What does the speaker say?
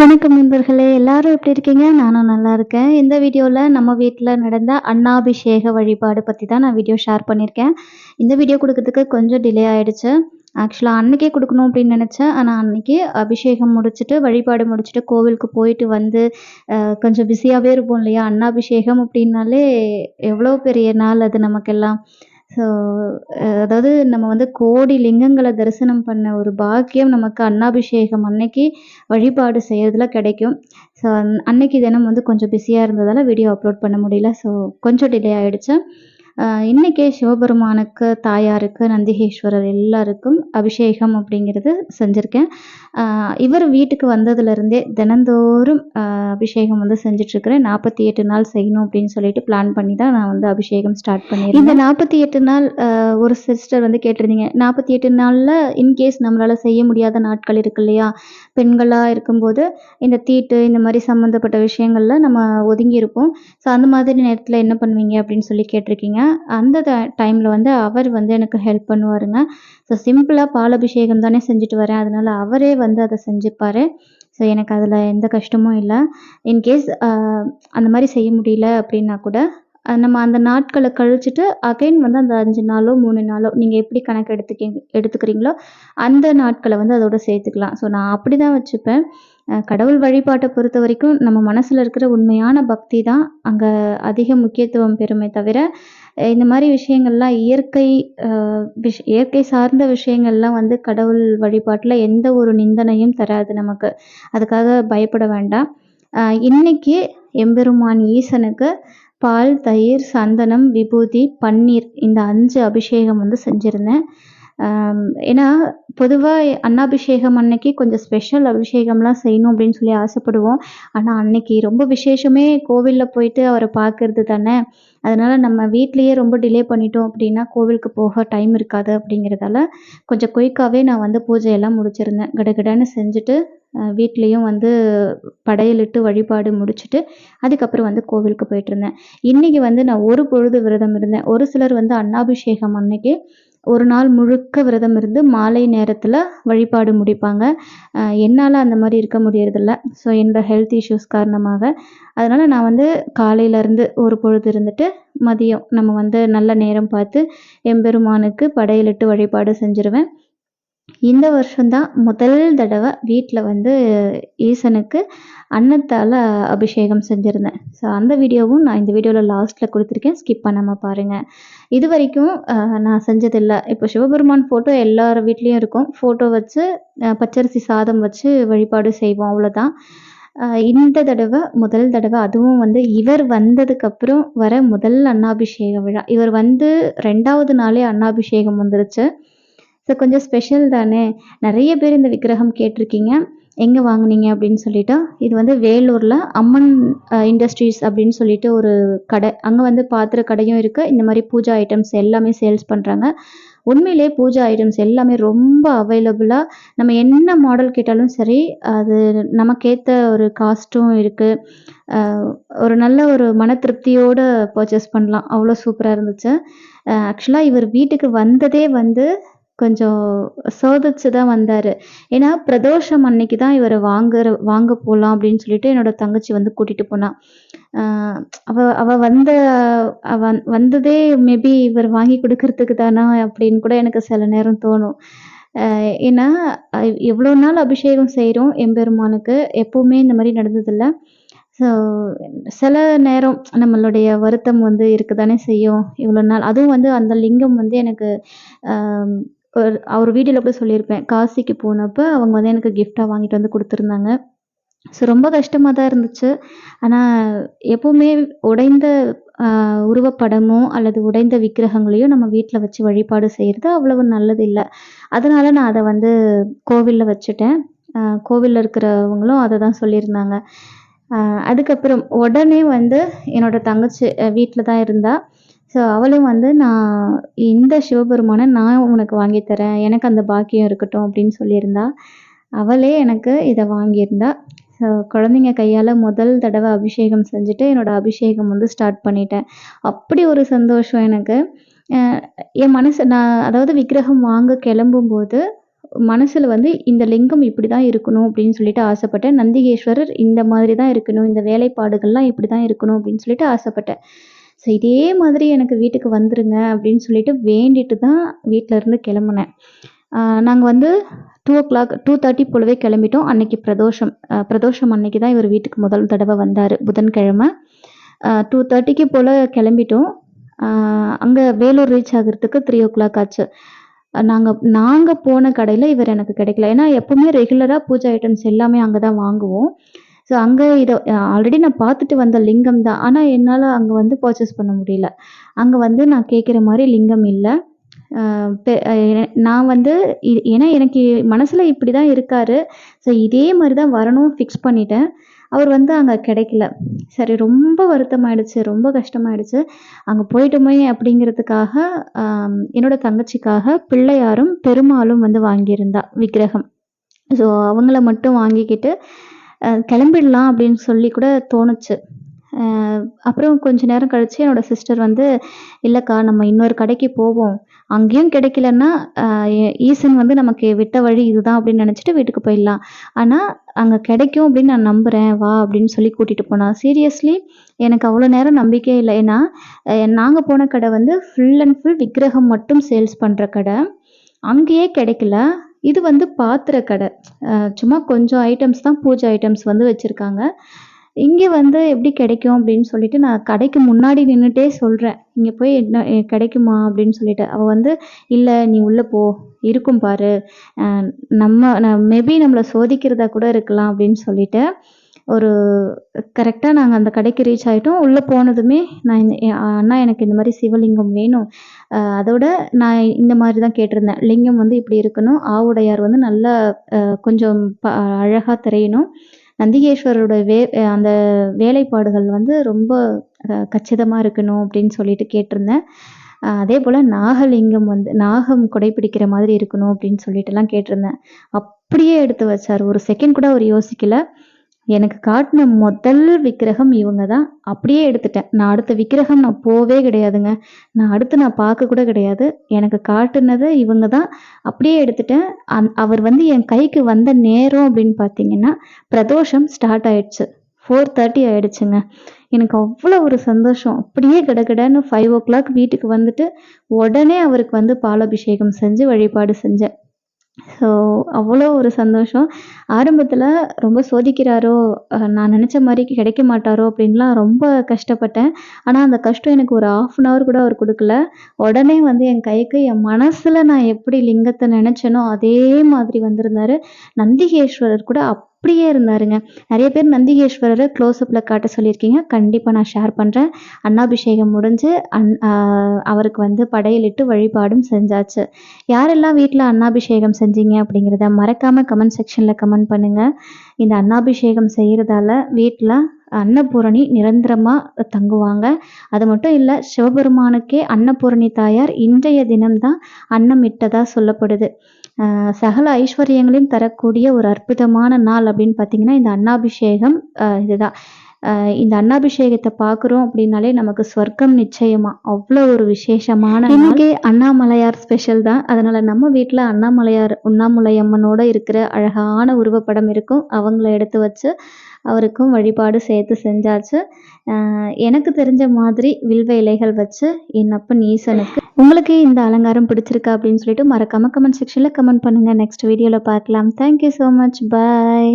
வணக்கம் நண்பர்களே எல்லாரும் எப்படி இருக்கீங்க? நானும் நல்லா இருக்கேன். இந்த வீடியோவில் நம்ம வீட்டில் நடந்த அண்ணாபிஷேக வழிபாடு பற்றி தான் நான் வீடியோ ஷேர் பண்ணியிருக்கேன். இந்த வீடியோ கொடுக்கறதுக்கு கொஞ்சம் டிலே ஆயிடுச்சு. ஆக்சுவலாக அன்னைக்கே கொடுக்கணும் அப்படின்னு நினச்சேன். ஆனால் அன்னைக்கு அபிஷேகம் முடிச்சுட்டு வழிபாடு முடிச்சுட்டு கோவிலுக்கு போயிட்டு வந்து கொஞ்சம் பிஸியாகவே இருப்போம் இல்லையா? அன்னாபிஷேகம் அப்படின்னாலே எவ்வளோ பெரிய நாள் அது நமக்கெல்லாம். ஸோ அதாவது நம்ம வந்து கோடி லிங்கங்களை தரிசனம் பண்ண ஒரு பாக்கியம் நமக்கு அன்னாபிஷேகம் அன்னைக்கு வழிபாடு செய்கிறதுல கிடைக்கும். ஸோ அன்னைக்கு தினம் வந்து கொஞ்சம் பிஸியாக இருந்ததால் வீடியோ அப்லோட் பண்ண முடியல. ஸோ கொஞ்சம் டிலே ஆகிடுச்சு இன்றைக்கே சிவபெருமானுக்கு தாயாருக்கு நந்திகேஸ்வரர் எல்லாருக்கும் அபிஷேகம் அப்படிங்கிறது செஞ்சுருக்கேன். இவர் வீட்டுக்கு வந்ததுலேருந்தே தினந்தோறும் அபிஷேகம் வந்து செஞ்சிட்ருக்கிறேன். நாற்பத்தி எட்டு நாள் செய்யணும் அப்படின்னு சொல்லிட்டு பிளான் பண்ணி தான் நான் வந்து அபிஷேகம் ஸ்டார்ட் பண்ணியிருக்கேன் இந்த நாற்பத்தி எட்டு நாள் ஒரு சிஸ்டர் வந்து கேட்டிருந்தீங்க. நாற்பத்தி எட்டு நாளில் இன்கேஸ் நம்மளால் செய்ய முடியாத நாட்கள் இருக்கு இல்லையா? பெண்களாக இருக்கும்போது இந்த தீட்டு இந்த மாதிரி சம்மந்தப்பட்ட விஷயங்களில் நம்ம ஒதுங்கி இருப்போம் ஸோ அந்த மாதிரி நேரத்தில் என்ன பண்ணுவீங்க அப்படின்னு சொல்லி கேட்டிருக்கீங்க. அந்த டைமில் வந்து அவர் வந்து எனக்கு ஹெல்ப் பண்ணுவாருங்க. ஸோ சிம்பிளாக பால் அபிஷேகம் தானே செஞ்சுட்டு வரேன். அதனால் அவரே வந்து அதை செஞ்சுப்பார். ஸோ எனக்கு அதில் எந்த கஷ்டமும் இல்லை. இன்கேஸ் அந்த மாதிரி செய்ய முடியல அப்படின்னா கூட நம்ம அந்த நாட்களை கழிச்சுட்டு அகைன் வந்து அந்த அஞ்சு நாளோ மூணு நாளோ நீங்கள் எப்படி கணக்கு எடுத்துக்கிங்க எடுத்துக்கிறீங்களோ அந்த நாட்களை வந்து அதோட சேர்த்துக்கலாம். ஸோ நான் அப்படி தான் வச்சுப்பேன். கடவுள் வழிபாட்டை பொறுத்த வரைக்கும் நம்ம மனசில் இருக்கிற உண்மையான பக்தி தான் அங்கே அதிக முக்கியத்துவம் பெறுமே தவிர இந்த மாதிரி விஷயங்கள்லாம் இயற்கை அஹ் விஷ் இயற்கை சார்ந்த விஷயங்கள்லாம் வந்து கடவுள் வழிபாட்டில் எந்த ஒரு நிந்தனையும் தராது நமக்கு. அதுக்காக பயப்பட வேண்டாம். இன்னைக்கு எம்பெருமான் ஈசனுக்கு பால் தயிர் சந்தனம் விபூதி பன்னீர் இந்த அஞ்சு அபிஷேகம் வந்து செஞ்சுருந்தேன். ஏன்னா பொதுவாக அன்னாபிஷேகம் அன்னைக்கு கொஞ்சம் ஸ்பெஷல் அபிஷேகம்லாம் செய்யணும் அப்படின்னு சொல்லி ஆசைப்படுவோம். ஆனால் அன்னைக்கு ரொம்ப விசேஷமே கோவிலில் போயிட்டு அவரை பார்க்கறது தானே. அதனால் நம்ம வீட்லேயே ரொம்ப டிலே பண்ணிட்டோம் அப்படின்னா கோவிலுக்கு போக டைம் இருக்காது அப்படிங்கிறதால கொஞ்சம் குயிக்காகவே நான் வந்து பூஜையெல்லாம் முடிச்சிருந்தேன். கடகடன்னு செஞ்சுட்டு வீட்லேயும் வந்து படையலிட்டு வழிபாடு முடிச்சுட்டு அதுக்கப்புறம் வந்து கோவிலுக்கு போயிட்டு இருந்தேன். இன்னைக்கு வந்து நான் ஒரு பொழுது விரதம் இருந்தேன். ஒரு சிலர் வந்து அன்னாபிஷேகம் அன்னைக்கு ஒரு நாள் முழுக்க விரதம் இருந்து மாலை நேரத்தில் வழிபாடு முடிப்பாங்க. என்னால் அந்த மாதிரி இருக்க முடியறதில்ல. ஸோ என்னோட ஹெல்த் இஷ்யூஸ் காரணமாக. அதனால் நான் வந்து காலையிலேருந்து ஒரு பொழுது இருந்துட்டு மதியம் நம்ம வந்து நல்ல நேரம் பார்த்து எம்பெருமானுக்கு படையலிட்டு வழிபாடு செஞ்சுருவேன். இந்த வருஷம்தான் முதல் தடவை வீட்டில் வந்து ஈசனுக்கு அன்னத்தால் அபிஷேகம் செஞ்சுருந்தேன். ஸோ அந்த வீடியோவும் நான் இந்த வீடியோவில் லாஸ்ட்டில் கொடுத்துருக்கேன். ஸ்கிப் பண்ணாமல் பாருங்கள் இது வரைக்கும் நான் செஞ்சதில்லை. இப்போ சிவபெருமான் ஃபோட்டோ எல்லார் வீட்லேயும் இருக்கும். ஃபோட்டோ வச்சு பச்சரிசி சாதம் வச்சு வழிபாடு செய்வோம். அவ்வளோதான் இந்த தடவை முதல் தடவை அதுவும் வந்து இவர் வந்ததுக்கப்புறம் வர முதல் அன்னாபிஷேக விழா. இவர் வந்து ரெண்டாவது நாளே அன்னாபிஷேகம் வந்துருச்சு. ஸோ கொஞ்சம் ஸ்பெஷல் தானே? நிறைய பேர் இந்த விக்கிரகம் கேட்டிருக்கீங்க. எங்கே வாங்குனீங்க அப்படின்னு சொல்லிட்டு. இது வந்து வேலூரில் அம்மன் இண்டஸ்ட்ரீஸ் அப்படின்னு சொல்லிட்டு ஒரு கடை. அங்கே வந்து பாத்திர கடையும் இருக்குது இந்த மாதிரி பூஜா ஐட்டம்ஸ் எல்லாமே சேல்ஸ் பண்ணுறாங்க உண்மையிலே பூஜா ஐட்டம்ஸ் எல்லாமே ரொம்ப அவைலபிளாக நம்ம என்ன மாடல் கேட்டாலும் சரி அது நமக்கேற்ற ஒரு காஸ்ட்டும் இருக்குது ஒரு நல்ல ஒரு மன திருப்தியோடு பர்ச்சேஸ் பண்ணலாம். அவ்வளோ சூப்பராக இருந்துச்சு. ஆக்சுவலாக இவர் வீட்டுக்கு வந்ததே வந்து கொஞ்சம் சோதிச்சு தான் வந்தார். ஏன்னா பிரதோஷம் அன்னைக்கு தான் இவரை வாங்குற வாங்க போகலாம் அப்படின்னு சொல்லிட்டு என்னோட தங்கச்சி வந்து கூட்டிகிட்டு போனான் அவ அவ வந்த அவ வந்ததே மேபி இவர் வாங்கி கொடுக்கறதுக்கு தானா அப்படின்னு கூட எனக்கு சில நேரம் தோணும். ஏன்னா எவ்வளோ நாள் அபிஷேகம் செய்கிறோம் எம்பெருமானுக்கு எப்போவுமே இந்த மாதிரி நடந்ததில்ல. ஸோ சில நேரம் நம்மளுடைய வருத்தம் வந்து இருக்க தானே செய்யும் இவ்வளோ நாள். அதுவும் வந்து அந்த லிங்கம் வந்து எனக்கு ஒரு அவர் வீடியோவில் கூட சொல்லியிருப்பேன் காசிக்கு போனப்போ அவங்க வந்து எனக்கு கிஃப்டாக வாங்கிட்டு வந்து கொடுத்துருந்தாங்க. ஸோ ரொம்ப கஷ்டமாக தான் இருந்துச்சு. ஆனால் எப்போவுமே உடைந்த உருவப்படமோ அல்லது உடைந்த விக்கிரகங்களையோ நம்ம வீட்டில் வச்சு வழிபாடு செய்கிறது அவ்வளவு நல்லது இல்லை அதனால நான் அதை வந்து கோவிலில் வச்சுட்டேன். கோவிலில் இருக்கிறவங்களும் அதை தான் சொல்லியிருந்தாங்க. அதுக்கப்புறம் உடனே வந்து என்னோட தங்கச்சி வீட்டில் தான் இருந்தால் ஸோ அவளும் வந்து நான் இந்த சிவபெருமானை நான் உனக்கு வாங்கித் தரேன் எனக்கு அந்த பாக்கியம் இருக்கட்டும் அப்படின்னு சொல்லியிருந்தா அவளே எனக்கு இதை வாங்கியிருந்தா ஸோ குழந்தைங்க கையால் முதல் தடவை அபிஷேகம் செஞ்சுட்டு என்னோடய அபிஷேகம் வந்து ஸ்டார்ட் பண்ணிட்டேன் அப்படி ஒரு சந்தோஷம் எனக்கு என் மனசு நான் அதாவது விக்கிரகம் வாங்க கிளம்பும்போது மனசில் வந்து இந்த லிங்கம் இப்படி தான் இருக்கணும் அப்படின்னு சொல்லிட்டு ஆசைப்பட்டேன். நந்திகேஸ்வரர் இந்த மாதிரி தான் இருக்கணும். இந்த வேலைப்பாடுகள்லாம் இப்படி தான் இருக்கணும் அப்படின்னு சொல்லிட்டு ஆசைப்பட்டேன். ஸோ இதே மாதிரி எனக்கு வீட்டுக்கு வந்துடுங்க அப்படின்னு சொல்லிட்டு வேண்டிட்டு தான் வீட்ல இருந்து கிளம்புனேன். ஆ நாங்க வந்து 2:00 2:30 போலவே கிளம்பிட்டோம். அன்னைக்கு பிரதோஷம். பிரதோஷம் அன்னைக்கு தான் இவர் வீட்டுக்கு முதல் தடவை வந்தார் புதன்கிழமை. டூ தேர்ட்டிக்கு போல் கிளம்பிட்டோம். அங்கே வேலூர் ரீச் ஆகுறதுக்கு 3:00 ஆச்சு. நாங்கள் நாங்கள் போன கடையில் இவர் எனக்கு கிடைக்கல. ஏன்னா எப்போவுமே ரெகுலராக பூஜா ஐட்டம்ஸ் எல்லாமே அங்கே தான் வாங்குவோம். ஸோ அங்கே இதை ஆல்ரெடி நான் பார்த்துட்டு வந்த லிங்கம் தான். ஆனால் என்னால் அங்கே வந்து பர்ச்சேஸ் பண்ண முடியல. அங்கே வந்து நான் கேட்குற மாதிரி லிங்கம் இல்லை பெ நான் வந்து ஏன்னா எனக்கு மனசில் இப்படி தான் இருக்காரு. ஸோ இதே மாதிரி தான் வரணும் ஃபிக்ஸ் பண்ணிட்டேன். அவர் வந்து அங்கே கிடைக்கல. சரி ரொம்ப வருத்தமாயிடுச்சு. ரொம்ப கஷ்டமாயிடுச்சு. அங்கே போயிட்டோமே அப்படிங்கிறதுக்காக என்னோட தங்கச்சிக்காக பிள்ளையாரும், பெருமாளும் வந்து வாங்கியிருந்தா விக்கிரகம். ஸோ அவங்கள மட்டும் வாங்கிக்கிட்டு கிளம்பிடலாம் அப்படின்னு சொல்லி கூட தோணுச்சு. அப்புறம் கொஞ்ச நேரம் கழித்து என்னோட சிஸ்டர் வந்து, இல்லைக்கா நம்ம இன்னொரு கடைக்கு போவோம். அங்கேயும் கிடைக்கலன்னா, ஈசன் வந்து நமக்கு விட்ட வழி இதுதான் அப்படின்னு நினச்சிட்டு வீட்டுக்கு போயிடலாம். ஆனால் அங்கே கிடைக்கும் அப்படின்னு நான் நம்புகிறேன் வா" அப்படின்னு சொல்லி கூட்டிகிட்டு போனான் சீரியஸ்லி எனக்கு அவ்வளோ நேரம் நம்பிக்கையே இல்லை ஏன்னா நாங்கள் போன கடை வந்து ஃபுல் அண்ட் ஃபுல் விக்கிரகம் மட்டும் சேல்ஸ் பண்ணுற கடை. அங்கேயே கிடைக்கல. இது வந்து பாத்திர கடை. சும்மா கொஞ்சம் ஐட்டம்ஸ் தான் பூஜை ஐட்டம்ஸ் வந்து வச்சுருக்காங்க இங்கே வந்து எப்படி கிடைக்கும் அப்படின்னு சொல்லிட்டு நான் கடைக்கு முன்னாடி நின்றுட்டே சொல்கிறேன் இங்கே போய் என்ன கிடைக்குமா?" அப்படின்னு சொல்லிட்டு. அவள் வந்து, இல்லை நீ உள்ளே போ. இருக்கும் பாரு. நம்ம மேபி நம்மளை சோதிக்கிறதா கூட இருக்கலாம்" அப்படின்னு சொல்லிட்டு, ஒரு கரெக்டாக நாங்கள் அந்த கடைக்கு ரீச் ஆகிட்டோம் உள்ளே போனதுமே நான் இந்த "அண்ணா எனக்கு இந்த மாதிரி சிவலிங்கம் வேணும். அதோட நான் இந்த மாதிரி தான் கேட்டிருந்தேன். லிங்கம் வந்து இப்படி இருக்கணும். ஆவுடையார் வந்து நல்லா கொஞ்சம் ப அழகாக தெரியணும். நந்திகேஸ்வரோட வே அந்த வேலைப்பாடுகள் வந்து ரொம்ப கச்சிதமாக இருக்கணும்" அப்படின்னு சொல்லிட்டு கேட்டிருந்தேன். அதே போல் நாகலிங்கம் வந்து நாகம் குடைப்பிடிக்கிற மாதிரி இருக்கணும் அப்படின்னு சொல்லிட்டுலாம் கேட்டிருந்தேன். அப்படியே எடுத்து வச்சார் ஒரு செகண்ட் கூட அவர் யோசிக்கல. எனக்கு காட்டின முதல் விக்கிரகம் இவங்க தான். அப்படியே எடுத்துட்டேன். நான் அடுத்த விக்கிரகம் நான் போவே கிடையாதுங்க. நான் அடுத்து நான் பார்க்க கூட கிடையாது. எனக்கு காட்டுனது இவங்க தான். அப்படியே எடுத்துட்டேன். அந் அவர் வந்து என் கைக்கு வந்த நேரம் அப்படின்னு பார்த்தீங்கன்னா, பிரதோஷம் ஸ்டார்ட் ஆயிடுச்சு. 4:30 ஆயிடுச்சுங்க. எனக்கு அவ்வளோ ஒரு சந்தோஷம். அப்படியே கிடக்கிடன்னு ஃபைவ் ஓ கிளாக் வீட்டுக்கு வந்துட்டு, உடனே அவருக்கு வந்து பாலாபிஷேகம் செஞ்சு வழிபாடு செஞ்சேன். ஸோ அவ்வளோ ஒரு சந்தோஷம். ஆரம்பத்தில் ரொம்ப சோதிக்கிறாரோ, நான் நினைச்ச மாதிரி கிடைக்க மாட்டாரோ அப்படின்லாம் ரொம்ப கஷ்டப்பட்டேன். ஆனா அந்த கஷ்டம் எனக்கு ஒரு 1/2 அன் ஹவர் கூட அவர் கொடுக்கல உடனே வந்து என் கைக்கு என் மனசுல நான் எப்படி லிங்கத்தை நினைச்சேனோ, அதே மாதிரி வந்திருந்தாரு. நந்திகேஸ்வரர் கூட அப் அப்படியே இருந்தாருங்க. நிறைய பேர் நந்திகேஸ்வரரை க்ளோஸ்அப்பில் காட்ட சொல்லியிருக்கீங்க. கண்டிப்பாக நான் ஷேர் பண்ணுறேன் அன்னாபிஷேகம் முடிஞ்சு அன் அவருக்கு வந்து படையலிட்டு வழிபாடும் செஞ்சாச்சு. யாரெல்லாம் வீட்டில் அன்னாபிஷேகம் செஞ்சீங்க அப்படிங்கிறத மறக்காமல் கமெண்ட் செக்ஷனில் கமெண்ட் பண்ணுங்க. இந்த அன்னாபிஷேகம் செய்கிறதால வீட்டில் அன்னபூரணி நிரந்தரமாக தங்குவாங்க. அது மட்டும் இல்லை சிவபெருமானுக்கே அன்னபூரணி தாயார் இன்றைய தினம்தான் அன்னமிட்டதாக அன்னம் இட்டதா சொல்லப்படுது. சகல ஐஸ்வர்யங்களையும் தரக்கூடிய ஒரு அற்புதமான நாள் அப்படின்னு பார்த்தீங்கன்னா, இந்த அன்னாபிஷேகம் இதுதான். இந்த அன்னாபிஷேகத்தை பார்க்குறோம் அப்படின்னாலே நமக்கு ஸ்வர்க்கம் நிச்சயமா. அவ்வளோ ஒரு விசேஷமான இன்னைக்கு அண்ணாமலையார் ஸ்பெஷல் தான். அதனால நம்ம வீட்டில் அண்ணாமலையார் உண்ணாமலையம்மனோட இருக்கிற அழகான உருவப்படம் இருக்கும். அவங்கள எடுத்து வச்சு அவருக்கும் வழிபாடு சேர்த்து செஞ்சாச்சு. எனக்கு தெரிஞ்ச மாதிரி வில்வ இலைகள் வச்சு என் அப்பன் ஈசனுக்கு உங்களுக்கு இந்த அலங்காரம் பிடிச்சிருக்கா அப்படின்னு சொல்லிட்டு மறக்காம கமெண்ட் செக்ஷன்ல கமெண்ட் பண்ணுங்க. நெக்ஸ்ட் வீடியோல பார்க்கலாம். Thank you much. பாய்.